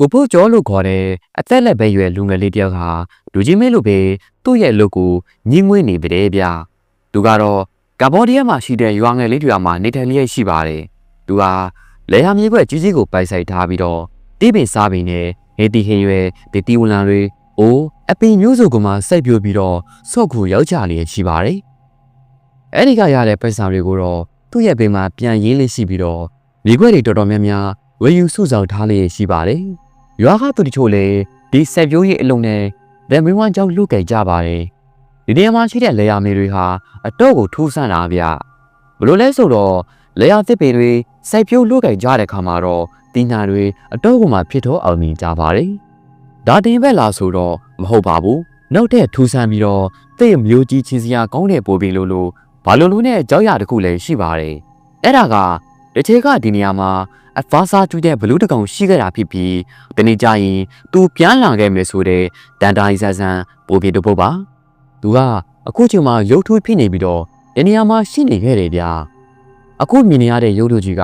ကိုဖို့ကျော်လို့ခေါ်တဲ့အသက်လက်ပဲရွယ်လူငယ်လေးတယောက်ဟာလူကြီးမင်းလိုပဲသူ့ရဲ့အလုပ်ကိုညှင်းငွေ့နေတယ်ဗျသူကတော့ကမ္ဘောဒီးယားမှာရှိတဲ့ရွာငယ်လေးတွေမှာနေထိုင်လျက်ရှိပါတယ်သူဟာလေယာမြေခွက်ကြီးကြီးကိုပိုက်ဆိုင်ထားပြီးတော့တိပင်စားပင်နဲ့ဟေတီဟေရွယ်ဒီတီဝလန်တွေအိုးအပင်မျိုးစုံကမှစိုက်ပြိုပြီးတော့ဆော့ကိုရောက်ကြလျက်ရှိပါတယ်အဲ့ဒီကရတဲ့ပိုက်ဆံတွေကိုတော့သူ့ရဲ့ပင်မှာပြန်ရင်းလေးရှိပြီးတော့မြေခွက်တွေတော်တော်များများဝယ်ယူစုဆောင်ထားလျက်ရှိပါတယ် ရွာကသူတချို့လည်းဒီဆက်ပြိုးရဲ့အလုံးနဲ့ဗန်မင်းဝမ်းကြောင့်လူကြိုက်ကြပါတယ်ဒီနေရာမှာရှိတဲ့လေယာမြေတွေဟာအတော့ကိုထူးဆန်းတာဗျဘလို့လဲဆိုတော့လေယာသစ်ပင်တွေစိုက်ပြိုးလူကြိုက်ကြတဲ့ခါမှာတော့တင်းညာတွေအတော့ကိုမှဖြစ်တော့အောင်မြင်ကြပါတယ်ဒါတင်ပဲလားဆိုတော့မဟုတ်ပါဘူးနောက်ထပ်ထူးဆန်းပြီးတော့တဲ့မျိုးကြီးချင်းစရာကောင်းတဲ့ပိုပင်လို့လို့ဘာလို့လို့နဲ့ကြောက်ရတခုလည်းရှိပါတယ်အဲ့ဒါကတစ်ချေကဒီနေရာမှာ အဖားစားကျူးတဲ့ဘလူးတကောင်ရှိခဲ့တာဖြစ်ပြီးတနေ့ကျရင်သူပြန်လာခဲ့မယ်ဆိုတဲ့တန်တိုင်းဆန်းဆန်းပိုပြေတပုတ်ပါသူကအခုချိန်မှာရုပ်ထုဖြစ်နေပြီးတော့ဒီနေရာမှာရှိနေခဲ့တယ်ဗျာအခုမြင်နေရတဲ့ရုပ်ထုကြီးက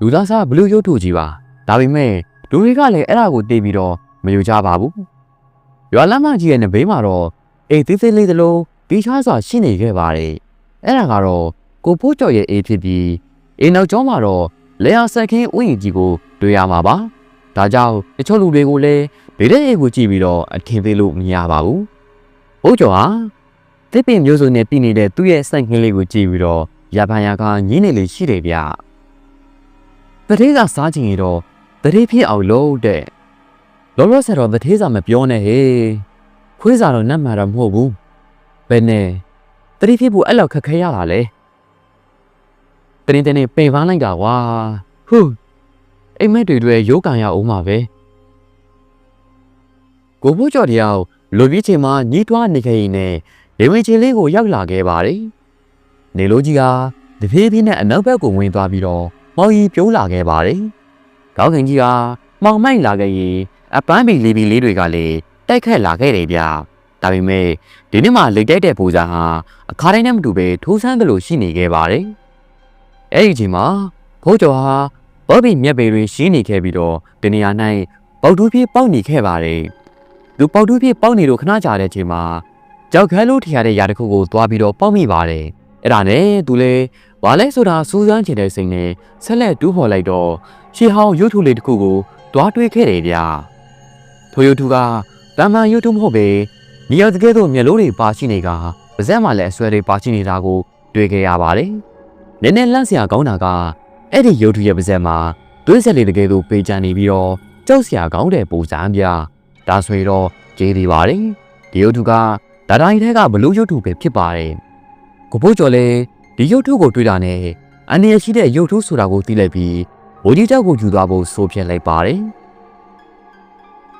လူသားစားဘလူးရုပ်ထုကြီးပါဒါပေမဲ့လူတွေကလည်းအဲ့ဒါကိုသိပြီးတော့မယူကြပါဘူးရွာလမ်းမကြီးရဲ့နဘေးမှာတော့အေးသေးသေးလေးတလုံးဒီချားစွာရှိနေခဲ့ပါတယ်အဲ့ဒါကတော့ကိုဖိုးကျော်ရဲ့အေးဖြစ်ပြီးအေးနောက်ကျောင်းမှာတော့ လေယာဆက်ခင်းဥယျာဉ်ကြီးကိုတွေ့ရမှာပါ။ဒါကြောင့်တချို့လူတွေကိုလည်းဗေဒရဲ့ကိုကြည့်ပြီးတော့အထင်သေးလို့မရပါဘူး။ဘိုးကျော်ဟာတစ်ပင်မျိုးစုံနဲ့ပြည်နေတဲ့သူ့ရဲ့စိုက်ခင်းလေးကိုကြည့်ပြီးတော့ရပန်ရကညင်းနေလေရှိတယ်ဗျ။တတိကစားချင်ရတော့တတိဖြစ်အောင်လို့တဲ့။လောလောဆယ်တော့တတိစာမပြောနဲ့ဟေး။ခွေးစာတော့နတ်မှာတော့မဟုတ်ဘူး။ဘယ်နဲ့တတိဖြစ်ဖို့အဲ့လောက်ခက်ခဲရတာလေ။ တရင်တရင်ပင်ပန်းလိုက်တာကွာဟူးအိမ်မက်တွေတွေရုပ်ကန်ရအောင်ပါပဲကိုဖိုးကျော်တယောက်လူပြီးချိန်မှာညီးတွားနေခဲ့ရင်နဲ့လေဝင်ချင်းလေးကိုရောက်လာခဲ့ပါတယ်နေလိုကြီးကတဖြည်းဖြည်းနဲ့အနောက်ဘက်ကိုဝင်သွားပြီးတော့မောင်ကြီးပြုံးလာခဲ့ပါတယ်ကောင်းခင်ကြီးကမောင်မိုက်လာခဲ့ရင်အပန်းပီလေးပီလေးတွေကလည်းတိုက်ခတ်လာခဲ့တယ်ဗျဒါပေမဲ့ဒီနေ့မှလက်တိုက်တဲ့ပူဇာဟာအခါတိုင်းနဲ့မတူပဲထိုးဆန်းသလိုရှိနေခဲ့ပါတယ် အဲ့ဒီချိန်မှာဖိုးကျော်ဟာဘော်ဘီမြက်ပေတွေရှင်းနေခဲ့ပြီးတော့တနေရာ၌ပေါက်တူးပြေးပေါက်နေခဲ့ပါတယ်။သူပေါက်တူးပြေးပေါက်နေလို့ခဏကြာတဲ့ချိန်မှာကြောက်ခဲလို့ထရတဲ့ຢာတစ်ခုကိုသွားပြီးတော့ပေါက်မိပါတယ်။အဲ့ဒါနဲ့သူလည်းဘာလဲဆိုတာစူးစမ်းချင်တဲ့စိတ်နဲ့ဆက်လက်တူးဖော်လိုက်တော့ရှေဟောင်းရုပ်ထုလေးတစ်ခုကိုတွားတွေးခဲ့တယ်ဗျာ။ထိုရုပ်ထုကတမန်ရုပ်ထုမဟုတ်ပဲညီရတကယ်တော့မျက်လုံးတွေပါရှိနေကပါဇက်မှလည်းအဆွဲတွေပါရှိနေတာကိုတွေ့ခဲ့ရပါတယ်။ နည်းနည်းလန့်စရာကောင်းတာကအဲ့ဒီရုပ်ထုရဲ့ပါဇက်မှာသွေးဆက်လေးတကယ်လို့ပေးချနေပြီးတော့ကြောက်စရာကောင်းတဲ့ပုံစံပြဒါဆိုရင်တော့ကျေးသေးပါတယ်ဒီရုပ်ထုကဒါတိုင်းထဲကဘလူးရုပ်ထုပဲဖြစ်ပါတယ်ကိုဘိုးကျော်လည်းဒီရုပ်ထုကိုတွေ့တာနဲ့အနေရရှိတဲ့ရုပ်ထုဆိုတာကိုသိလိုက်ပြီးဘိုးကြီးကြောက်ကိုယူသွားဖို့ဆိုဖြစ်လိုက်ပါတယ်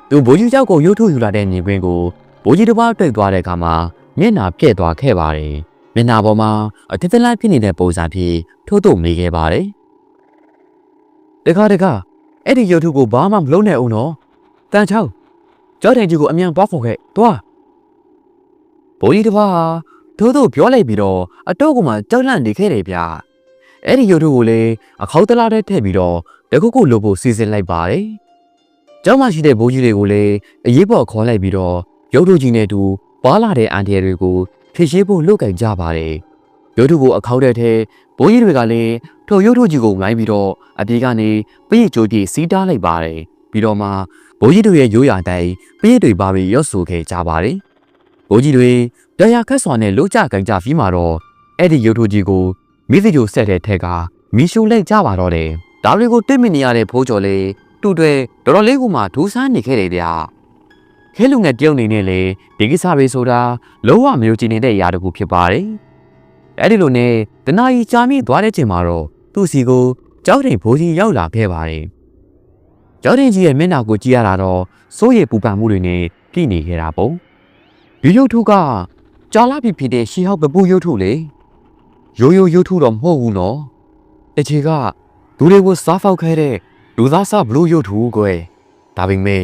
သူဘိုးကြီးကြောက်ကိုရုပ်ထုယူလာတဲ့ညီကွင်းကိုဘိုးကြီးတစ်ပါးတွေ့သွားတဲ့အခါမှာမျက်နှာပြည့်သွားခဲ့ပါတယ် မျက်နှာပေါ်မှာအထက်ထလိုက်ဖြစ်နေတဲ့ပုံစံဖြစ်ထိုးထုတ်မိခဲ့ပါတယ်။တခါတခါအဲ့ဒီရုပ်ထုကိုဘာမှမလုံးနဲ့အောင်တော့တန်ချောင်းကြောက်တဲ့ကြီးကိုအမြန်ပွားဖို့ခဲ့သွားဘိုးကြီးတစ်ပါးဟာထိုးထုတ်ပြောလိုက်ပြီးတော့အတော့ကမှကြောက်လန့်နေခဲ့တယ်ဗျာ။အဲ့ဒီရုပ်ထုကိုလည်းအခေါက်တလားတဲ့ထည့်ပြီးတော့တခုခုလိုဖို့စီစဉ်လိုက်ပါတယ်။ကျောင်းမှာရှိတဲ့ဘိုးကြီးတွေကိုလည်းအရေးပေါ်ခေါ်လိုက်ပြီးတော့ရုပ်ထုကြီးနဲ့အတူပွာလာတဲ့အန်တီတွေကို ဖြစ်ရှိဖို့လုပ်ကင်ကြပါတယ်။ရုပ်ထုကိုအခောက်တဲ့ထဲဘိုးကြီးတွေကလည်းထိုရုပ်ထုကြီးကိုမိုင်းပြီးတော့အပြေကနေပရိတ်ကြိုးကြီးစီးတားလိုက်ပါတယ်။ပြီးတော့မှဘိုးကြီးတို့ရဲ့ရိုးရာတိုင်းပရိတ်တွေပါပြီးရော့ဆိုခဲ့ကြပါတယ်။ဘိုးကြီးတွေတရားခက်စွာနဲ့လှုပ်ကြကင်ကြပြီးမှတော့အဲ့ဒီရုပ်ထုကြီးကိုမိသကြိုဆက်တဲ့ထက်ကမီရှူလိုက်ကြပါတော့တယ်။ဒါတွေကိုတွေ့မြင်နေရတဲ့ဖိုးကျော်လေးတူတွေတော်တော်လေးကမှဒူးဆန်းနေခဲ့တယ်ဗျာ။ ခဲလူငယ်တယောက်အနေနဲ့လေဒီကိစ္စပဲဆိုတာလုံးဝမယုံကြည်နေတဲ့အရာတစ်ခုဖြစ်ပါတယ်။အဲဒီလိုနဲ့တနာကြီးကြာမြင့်သွားတဲ့ချိန်မှာတော့သူ့စီကိုကြောက်တင်ဘိုးကြီးရောက်လာခဲ့ပါတယ်။ကြောက်တင်ကြီးရဲ့မျက်နှာကိုကြည့်ရတာတော့စိုးရိမ်ပူပန်မှုတွေနဲ့ပြည့်နေခဲ့တာပေါ့။ဒီရုပ်ထုကကြာလာပြီဖြစ်တဲ့ရှီဟောက်ပပူရုပ်ထုလေ။ရိုးရိုးရုပ်ထုတော့မဟုတ်ဘူးနော်။တချေကလူတွေကိုစားဖောက်ခဲ့တဲ့လူသားစားဘလူးရုပ်ထုကွယ်။ဒါပေမဲ့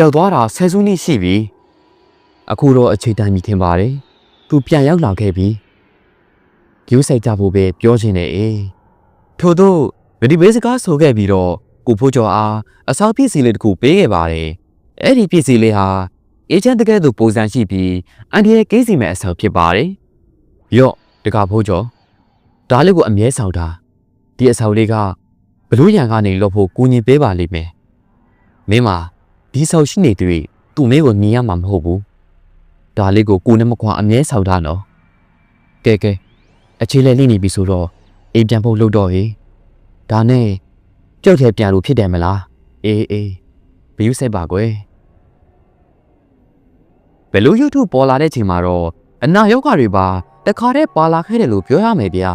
ပျောက်သွားတာဆယ်စုနှစ်ရှိပြီအခုတော့အချိန်တိုင်းပြီထင်ပါတယ်သူပြန်ရောက်လာခဲ့ပြီကျူးဆိုင်ကြဖို့ပဲပြောချင်တယ်အေးထို့သောဗဒီဘေးစကားဆိုခဲ့ပြီးတော့ကိုဖိုးကျော်အားအဆောက်ပစ္စည်းလေးတစ်ခုပေးခဲ့ပါတယ်။အဲ့ဒီပစ္စည်းလေးဟာအေချန်တကယ်သူပုံစံရှိပြီးအန်ဒီရဲ့ကိစ္စမဲ့အဆောက်ဖြစ်ပါတယ်။ရော့တကဖိုးကျော်ဒါလေးကိုအမြဲဆောင်တာဒီအဆောက်လေးကဘလူးရန်ကနေလော့ဖို့ကူညီပေးပါလိမ့်မယ်။မင်းမ ဒီဆောက်ရှိနေတွေ့သူ့မင်းကိုမြင်ရမှာမဟုတ်ဘူး။ဒါလေးကိုကိုနဲ့မခွာအမြဲဆောင်တာနော်။ကဲကဲအခြေလဲလိနေပြီဆိုတော့အိမ်ပြန်ဖို့လုပ်တော့ဟေးဒါနဲ့ကြောက်ထဲပြန်လို့ဖြစ်တယ်မလားအေးအေးဘယူးဆက်ပါကွယ်ဘယ်လို YouTube ပေါ်လာတဲ့ချိန်မှာတော့အနာယောဂတွေပါတခါတည်းပါလာခဲ့တယ်လို့ပြောရမယ်ဗျာ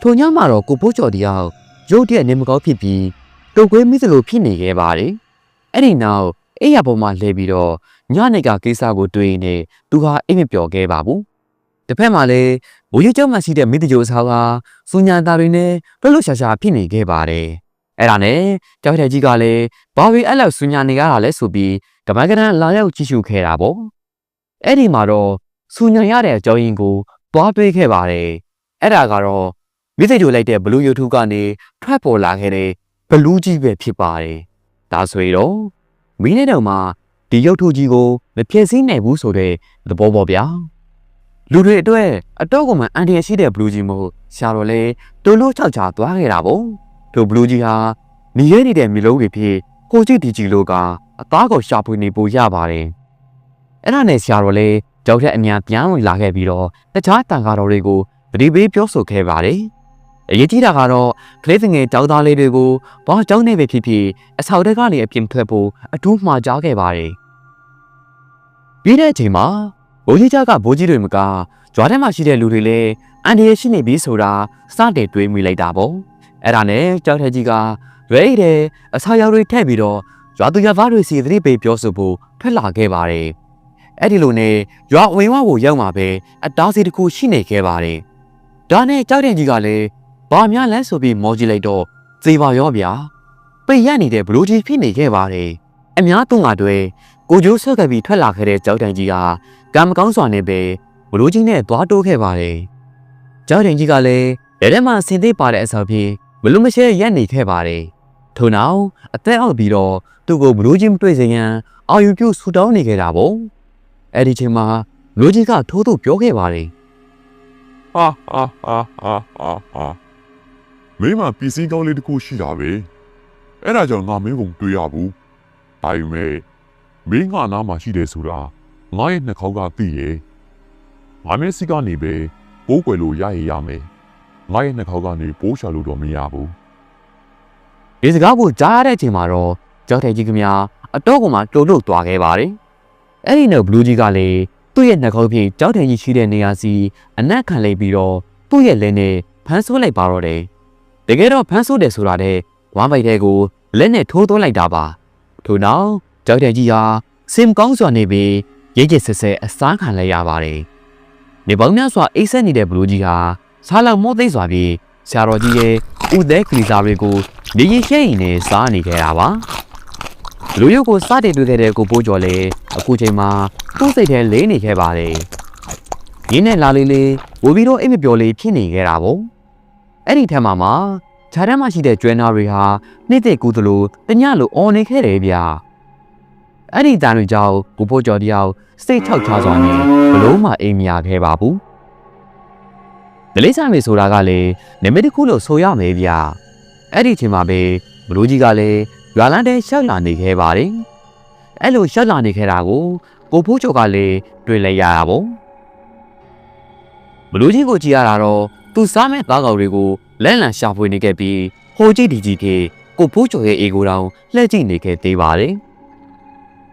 ထိုညမှာတော့ကိုပိုးကျော်တယောက်ရုတ်တရက်နေမကောင်းဖြစ်ပြီးတုတ်ကွေးမိသလိုဖြစ်နေခဲ့ပါတယ်အဲ့ဒီနောက် အိယာပေါ်မှာလှည့်ပြီးတော့ညနေကကိစ္စကိုတွေးနေသူဟာအိမ်မပျော်ခဲ့ပါဘူးတစ်ဖက်မှာလည်းဘိုးရကျောင်းမှာရှိတဲ့မိတကြိုအစားကစူညာသားတွေနဲ့လွတ်လွတ်ရှာရှာဖြစ်နေခဲ့ပါတယ်အဲ့ဒါနဲ့ကြောက်တဲ့ကြီးကလည်းဘာဝေအဲ့လောက်စူညာနေရတာလဲဆိုပြီးကမ္ဘာကရန်လာရောက်ကြည့်ရှုခဲ့တာပေါ့အဲ့ဒီမှာတော့စူညာရတဲ့အကြောင်းရင်းကိုတွားတွေးခဲ့ပါတယ်အဲ့ဒါကတော့မိသိကြိုလိုက်တဲ့ဘလူး YouTube ကနေထွက်ပေါ်လာခဲ့တဲ့ဘလူးကြီးပဲဖြစ်ပါတယ်ဒါဆိုရင်တော့ မင်းနဲ့တော့မှဒီရုပ်ထုကြီးကိုမပြည့်စည်နိုင်ဘူးဆိုတဲ့သဘောပေါ့ဗျာလူတွေအတွက်အတော့ကမှအန်တီရရှိတဲ့ဘလူးကြီးမို့ရှာတော့လေတူလို့ချောက်ချာသွားခဲ့တာပေါ့တို့ဘလူးကြီးဟာနေရနေတဲ့မျိုးလုံးတွေဖြစ်ကိုကြည့်ဒီကြီးလို့ကအသားကိုရှာဖွေနေပို့ရပါတယ်အဲ့ဒါနဲ့ရှာတော့လေကြောက်တဲ့အမြန်ပြန်ဝင်လာခဲ့ပြီးတော့တခြားတန်ဃာတော်တွေကိုပရိပေးပြောဆိုခဲ့ပါတယ် အရေးကြီးတာကတော့ကလေးငယ်တောက်သားလေးတွေကိုဘာကြောင်းနေပဲဖြစ်ဖြစ်အဆောက်တက်ကနေအပြင်ထွက်ဖို့အထူးမှာကြားခဲ့ပါတယ်ပြီးတဲ့အချိန်မှာဘိုးကြီးကြကဘိုးကြီးတွေမကကြွားထဲမှာရှိတဲ့လူတွေလည်းအန်ဒီရရှိနေပြီဆိုတာစတဲ့တွေးမိလိုက်တာပေါ့အဲ့ဒါနဲ့ကြောက်တဲ့ကြီးကရွေးတယ်အဆောက်ရောက်တွေထည့်ပြီးတော့ရွာသူရွာသားတွေစီသတိပေးပြောဆိုဖို့ထွက်လာခဲ့ပါတယ်အဲ့ဒီလိုနဲ့ရွာဝင်ဝကိုရောက်မှာပဲအတားစီတစ်ခုရှိနေခဲ့ပါတယ်ဒါနဲ့ကြောက်တဲ့ကြီးကလည်း ဘာများလဲဆိုပြီးမော်ကြည့်လိုက်တော့သေပါရောဗျာပိတ်ရနေတဲ့ဘလူးကြီးဖြစ်နေခဲ့ပါတယ်အများသုံးကတွေကိုကျိုးဆွဲခဲ့ပြီးထွက်လာခဲ့တဲ့ကြောက်တန်ကြီးကကံမကောင်းစွာနဲ့ပဲဘလူးကြီးနဲ့သွားတိုးခဲ့ပါတယ်ကြောက်တန်ကြီးကလည်းလက်ထဲမှာဆင်သေးပါတဲ့အဆောက်ပြေဘလူးမရှဲရက်နေခဲ့ပါတယ်ထို့နောက်အသက်အောက်ပြီးတော့သူ့ကိုဘလူးကြီးမတွေ့စေရန်အာယူပြုဆူတောင်းနေခဲ့တာပေါ့အဲ့ဒီချိန်မှာဘလူးကြီးကထိုးထိုးပြောခဲ့ပါတယ်ဟာဟာဟာဟာဟာဟာ မင်းမပစ္စည်းကောင်းလေးတစ်ခုရှိတာပဲအဲ့ဒါကြောင့်ငါမင်းကိုတွေ့ရဘူးဒါပေမဲ့မင်းငါနားမှာရှိတယ်ဆိုတာငါရဲ့နှာခေါင်းကသိရဲ့ငါမင်းစီကနေပဲပိုးကွယ်လို့ရရရမယ်ငါရဲ့နှာခေါင်းကနေပိုးရှာလို့တော့မရဘူးဒီစကားကိုကြားရတဲ့အချိန်မှာတော့ကြောက်တဲ့ကြီးကများအတော့ကမှတုန်လို့သွားခဲ့ပါတယ်။အဲ့ဒီနောက်ဘလူးကြီးကလည်းသူ့ရဲ့နှာခေါင်းဖြင့်ကြောက်တဲ့ကြီးရှိတဲ့နေရာစီအနက်ခံလိုက်ပြီးတော့သူ့ရဲ့လက်နဲ့ဖမ်းဆိုးလိုက်ပါတော့တယ်။ တကယ်တော့ဖမ်းဆိုးတယ်ဆိုတာတဲ့ဝမ်းပိုက်တဲ့ကိုလက်နဲ့ထိုးသွင်းလိုက်တာပါ။ထို့နောက်ကြောက်တဲ့ကြီးဟာစင်ကောင်းစွာနေပြီးရိတ်ရိတ်ဆက်ဆက်အစားခံလိုက်ရပါတယ်။နေပေါင်းများစွာအိတ်ဆက်နေတဲ့ဘလူးကြီးဟာစားလောက်မောသိမ့်စွာပြီးဆရာတော်ကြီးရဲ့ဥဒဲကလီစာတွေကိုနေရင်ရှဲရင်နဲ့စားနေခဲ့တာပါလူရုပ်ကိုစတင်တွေ့ခဲ့တဲ့ကိုပိုးကျော်လည်းအခုချိန်မှာသူ့စိတ်ထဲလေးနေခဲ့ပါတယ်ရင်းနဲ့လာလေးလေးဝပြီးတော့အိမ်မပြောလေးဖြစ်နေခဲ့တာပေါ့ အဲ့ဒီထက်မှာမှခြားထဲမှာရှိတဲ့ကျွဲနာတွေဟာနှိမ့်တဲ့ကူသလိုတညလိုအော်နေခဲ့တယ်ဗျအဲ့ဒီတန်တွေကြောင့်ကိုပိုးကျော်တယောက်စိတ်ထောက်ချစွာနဲ့ဘလို့မှအိမ်မရခဲ့ပါဘူးဒလေးဆိုင်မေဆိုတာကလည်းနမိတ်တစ်ခုလို့ဆိုရမယ်ဗျအဲ့ဒီအချိန်မှာပဲဘလူးကြီးကလည်းရွာလန်းတဲ့ရှောက်လာနေခဲ့ပါတယ်အဲ့လိုရှောက်လာနေခဲ့တာကိုကိုဖိုးချိုကလည်းတွေ့လိုက်ရတာပေါ့ဘလူးကြီးကိုကြည့်ရတာတော့ သူစားမဲ့သားကောင်တွေကိုလဲလံရှာဖွေနေခဲ့ပြီးဟိုကြည့်ဒီကြည့်ဖြစ်ကိုဖိုးချိုရဲ့အေကိုတောင်လှည့်ကြည့်နေခဲ့သေးပါတယ်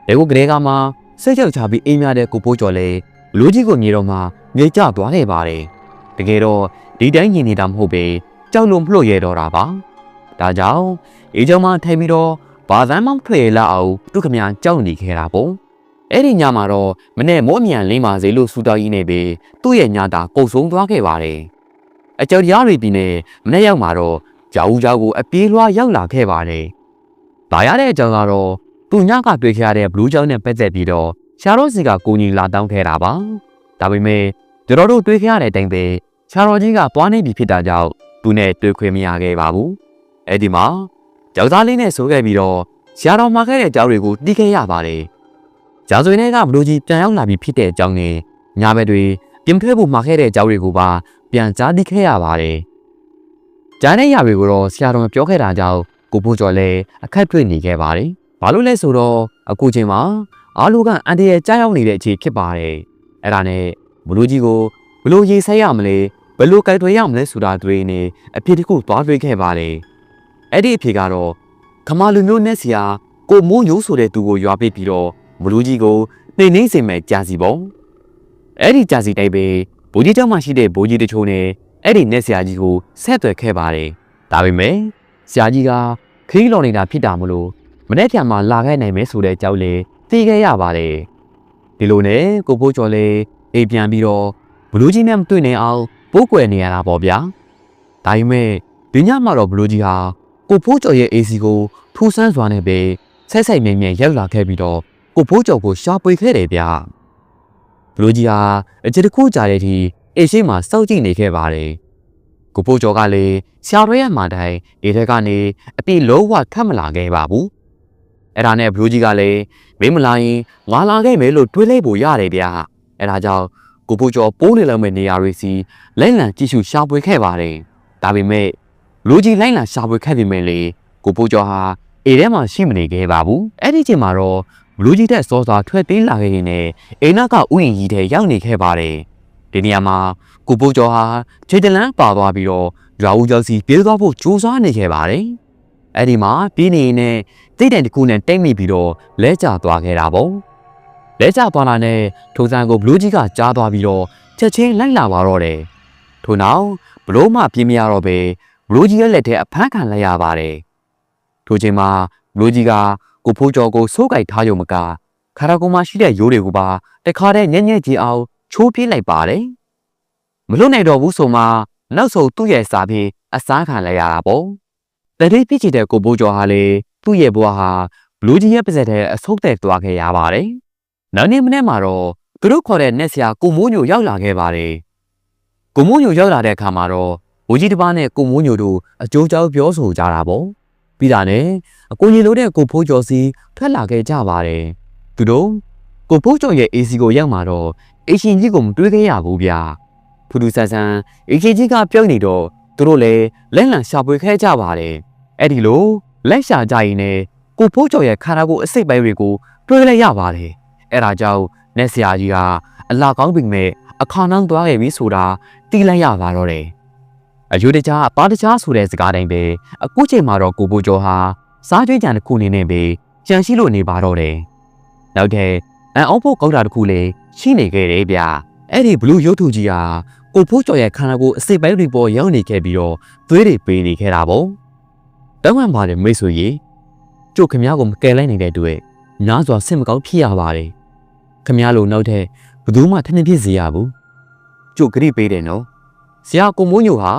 ဒီကိုကလေးကမှစိတ်ကြောက်ချပြီးအိမ်များတဲ့ကိုဖိုးချိုလည်းဘလူးကြီးကိုမြေတော့မှမြေကျသွားခဲ့ပါတယ်တကယ်တော့ဒီတိုင်းညင်နေတာမဟုတ်ပဲကြောက်လို့မလှုပ်ရတော့တာပါဒါကြောင့်အေးကြောင့်မှထိုင်ပြီးတော့ဘာသာမှမထွက်ရလောက်အောင်သူခမညာကြောက်နေခဲ့တာပေါ့အဲ့ဒီညမှာတော့မနဲ့မိုးအမြန်လင်းပါစေလို့ဆူတောင်းရင်းနေပဲသူ့ရဲ့ညတာကုတ်ဆုံးသွားခဲ့ပါတယ် အကြောက်တရားတွေပြီးနေမနဲ့ရောက်မှာတော့ကြောက်ဦးကြောက်ကိုအပြေးလွှားရောက်လာခဲ့ပါတယ်။ဒါရတဲ့အကြောင်းကတော့သူညကတွေ့ခဲ့ရတဲ့ဘလူးကြောင်းနဲ့ပတ်သက်ပြီးတော့ရှာရော့စီကကိုကြီးလာတောင်းခဲ့တာပါ။ဒါပေမဲ့ကျွန်တော်တို့တွေ့ခဲ့ရတဲ့အတိုင်းပဲရှာရော်ကြီးကသွားနေပြီဖြစ်တာကြောင့်သူနဲ့တွေ့ခွင့်မရခဲ့ပါဘူး။အဲဒီမှာယောက်ျားလေးနဲ့ဆိုခဲ့ပြီးတော့ဆရာတော်မှာခဲ့တဲ့အကြောင်းတွေကိုသိခဲ့ရပါတယ်။ဂျာဆွေနဲ့ကဘလူကြီးပြန်ရောက်လာပြီးဖြစ်တဲ့အကြောင်းနဲ့ညာဘက်တွေပြင်ထွက်ဖို့မှာခဲ့တဲ့အကြောင်းတွေကိုပါ ပြန်ကြားသိခဲ့ရပါတယ်။ကြားတဲ့ຢာတွေကိုတော့ဆရာတော်ပြောခဲ့တာကြောင့်ကိုဖိုးကျော်လည်းအခက်တွေ့နေခဲ့ပါတယ်။ဘာလို့လဲဆိုတော့အခုချိန်မှာအားလုံးကအန်တရယ်ကြားရောက်နေတဲ့အခြေဖြစ်ပါတယ်။အဲ့ဒါနဲ့ဘလူကြီးကိုဘလို့ရေးဆက်ရမလဲဘလို့ကြိုက်တွေရမလဲဆိုတာတွေနဲ့အဖြစ်တစ်ခုသွားတွေ့ခဲ့ပါတယ်။အဲ့ဒီအဖြစ်ကတော့ခမာလူမျိုးနဲ့ဆရာကိုမိုးညိုးဆိုတဲ့သူကိုရွာပစ်ပြီးတော့ဘလူကြီးကိုနှိမ့်နှိမ့်စင်မဲ့ကြာစီပေါ့။အဲ့ဒီကြာစီတိုက်ပဲ ဘိုးကြီးကျောင်းမှာရှိတဲ့ဘိုးကြီးတချို့နဲ့အဲ့ဒီနဲ့ဆရာကြီးကိုဆက်သွယ်ခဲ့ပါတယ်။ဒါပေမဲ့ဆရာကြီးကခရီးလော်နေတာဖြစ်တာမလို့မနေ့ကမှလာခဲ့နိုင်မယ်ဆိုတဲ့ကြောက်လေသိခဲ့ရပါတယ်။ဒီလိုနဲ့ကိုဖိုးကျော်လေးအိမ်ပြန်ပြီးတော့ဘလူးကြီးနဲ့မတွေ့နိုင်အောင်ပိုးကွယ်နေရတာပေါ့ဗျာ။ဒါပေမဲ့ဒီညမှာတော့ဘလူးကြီးဟာကိုဖိုးကျော်ရဲ့ AC ကိုထူဆန်းစွာနဲ့ပဲဆက်ဆက်မြဲမြဲရောက်လာခဲ့ပြီးတော့ကိုဖိုးကျော်ကိုရှာပွေခဲ့တယ်ဗျာ။ ဘလူးကြီးဟာအကြတစ်ခုကြာတဲ့အထိအိမ်ရှိမှစောက်ကြည့်နေခဲ့ပါတယ်။ကိုဖိုးကျော်ကလည်းဆရာတော်ရဲ့မှတိုင်းဒီထက်ကနေအပြည့်လုံးဝခတ်မလာခဲ့ပါဘူး။အဲ့ဒါနဲ့ဘလူးကြီးကလည်းမင်းမလာရင်ငါလာခဲ့မယ်လို့တွေးလိုက်ဖို့ရတယ်ဗျာ။အဲ့ဒါကြောင့်ကိုဖိုးကျော်ပိုးနေလောက်မဲ့နေရာတွေစီလိုက်လံကြည့်ရှုရှာဖွေခဲ့ပါတယ်။ဒါပေမဲ့လူကြီးလိုက်လံရှာဖွေခဲ့ပေမဲ့လေကိုဖိုးကျော်ဟာအေထဲမှာရှိမနေခဲ့ပါဘူး။အဲ့ဒီချိန်မှာတော့ လူကြီးတဲ့စောစွာထွက်ပြေးလာခဲ့ရင်လည်းအိမ်နောက်ကဥယျာဉ်ကြီးထဲရောက်နေခဲ့ပါတယ်။ဒီနေရာမှာကိုဖိုးကျော်ဟာခြေတလန်းပါသွားပြီးတော့ရွာဦးကျော်စီပြေးသွားဖို့ကြိုးစားနေခဲ့ပါတယ်။အဲ့ဒီမှာပြေးနေရင်နဲ့တိတ်တန်တစ်ခုနဲ့တိတ်မိပြီးတော့လဲကျသွားခဲ့တာပေါ့။လဲကျသွားတာနဲ့ထိုစံကိုဘလူးကြီးကကြားသွားပြီးတော့ချက်ချင်းလိုက်လာပါတော့တယ်။ထို့နောက်ဘလို့မှပြေးမရတော့ပဲဘလူးကြီးရဲ့လက်ထဲအဖမ်းခံလိုက်ရပါတယ်။ထိုချိန်မှာဘလူးကြီးက ကိုဖိုးကျော်ကိုစိုးကြိုက်ထားရုံမကခါရကုံမှာရှိတဲ့ရိုးတွေကိုပါတခါတည်းညံ့ညံ့ကြည့်အောင်ချိုးပြေးလိုက်ပါတယ်။မလွတ်နိုင်တော့ဘူးဆိုမှနောက်ဆုံးသူ့ရဲ့စာပြေးအစားခံလိုက်ရတာပေါ့။တတိပြည့်ချတဲ့ကိုဖိုးကျော်ဟာလေသူ့ရဲ့ဘဝဟာဘလူးကြီးရဲ့ပါဇက်တဲ့အဆုတ်တဲ့တွားခဲ့ရပါတယ်။နောက်နေ့မနေ့မှာတော့သူတို့ခေါ်တဲ့နက်ဆရာကိုမိုးညိုရောက်လာခဲ့ပါတယ်။ကိုမိုးညိုရောက်လာတဲ့အခါမှာတော့ဝကြီးတစ်ပါးနဲ့ကိုမိုးညိုတို့အကျိုးကြောင်းပြောဆိုကြတာပေါ့။ ပြီးတာနဲ့အကိုကြီးလိုတဲ့ကိုဖိုးကျော်စီထွက်လာခဲ့ကြပါတယ်။သူတို့ကိုဖိုးကျော်ရဲ့ AC ကိုရောက်มาတော့အရှင်ကြီးကိုမတွေးခဲ့ရဘူးဗျာ။ထူးထူးဆန်းဆန်းအရှင်ကြီးကပြုတ်နေတော့သူတို့လည်းလက်လံရှာပွေခဲ့ကြပါတယ်။အဲ့ဒီလိုလက်ရှာကြရင်လည်းကိုဖိုးကျော်ရဲ့ခန္ဓာကိုယ်အစိတ်ပိုင်းတွေကိုတွေးလိုက်ရပါတယ်။အဲ့ဒါကြောင့်နက်ဆရာကြီးကအလာကောင်းပင်မဲ့အခါနှောင်းသွားခဲ့ပြီဆိုတာသိလိုက်ရပါတော့တယ်။ အယူတကြားပါတကြားဆိုတဲ့စကားတိုင်းပဲအခုချိန်မှာတော့ကိုဘိုကျော်ဟာစားကြွေးကြံတစ်ခုအနေနဲ့ပဲကြံရှိလို့နေပါတော့တယ်။နောက်တဲ့အန်အောင်ဖို့ကောက်တာတစ်ခုလည်းရှိနေခဲ့တယ်ဗျ။အဲ့ဒီဘလူးရုပ်ထုကြီးဟာကိုဖိုးကျော်ရဲ့ခန္ဓာကိုယ်အစိတ်ပိုင်းတွေပေါ်ရောက်နေခဲ့ပြီးတော့သွေးတွေပေးနေခဲ့တာပေါ့။တောင်းပန်ပါတယ်မိတ်ဆွေကြီး။ကျုပ်ခမ ्या ကိုမကယ်လိုက်နိုင်တဲ့အတွက်များစွာစိတ်မကောင်းဖြစ်ရပါတယ်။ခမ ्या လိုနောက်ထပ်ဘယ်သူမှထင်ထင်ဖြစ်စေရဘူး။ကျုပ်ဂရိပေးတယ်နော်။ ဆရာကိုမိုးညိုဟာ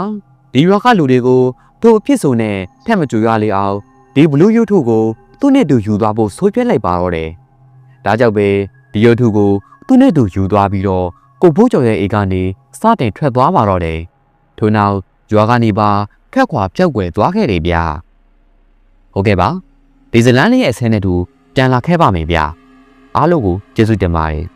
ဒီရွာကလူတွေကိုတို့အဖြစ်ဆိုနဲ့ထက်မကြွရလေအောင်ဒီဘလူးရုပ်ထုကိုသူ့နဲ့တူယူသွားဖို့ဆိုးပြက်လိုက်ပါတော့တယ်။ဒါကြောင့်ပဲဒီရုပ်ထုကိုသူ့နဲ့တူယူသွားပြီးတော့ကိုဖိုးကျော်ရဲ့အိမ်ကနေစတင်ထွက်သွားပါတော့တယ်။ထို့နောက်ရွာကနေပါခက်ခွာပြောက်ွယ်သွားခဲ့တယ်ဗျာ။ဟုတ်ကဲ့ပါ။ဒီဇလန်းလေးရဲ့အဆင်းနဲ့တူပြန်လာခဲ့ပါမယ်ဗျာ။အားလုံးကိုကျေးဇူးတင်ပါတယ်။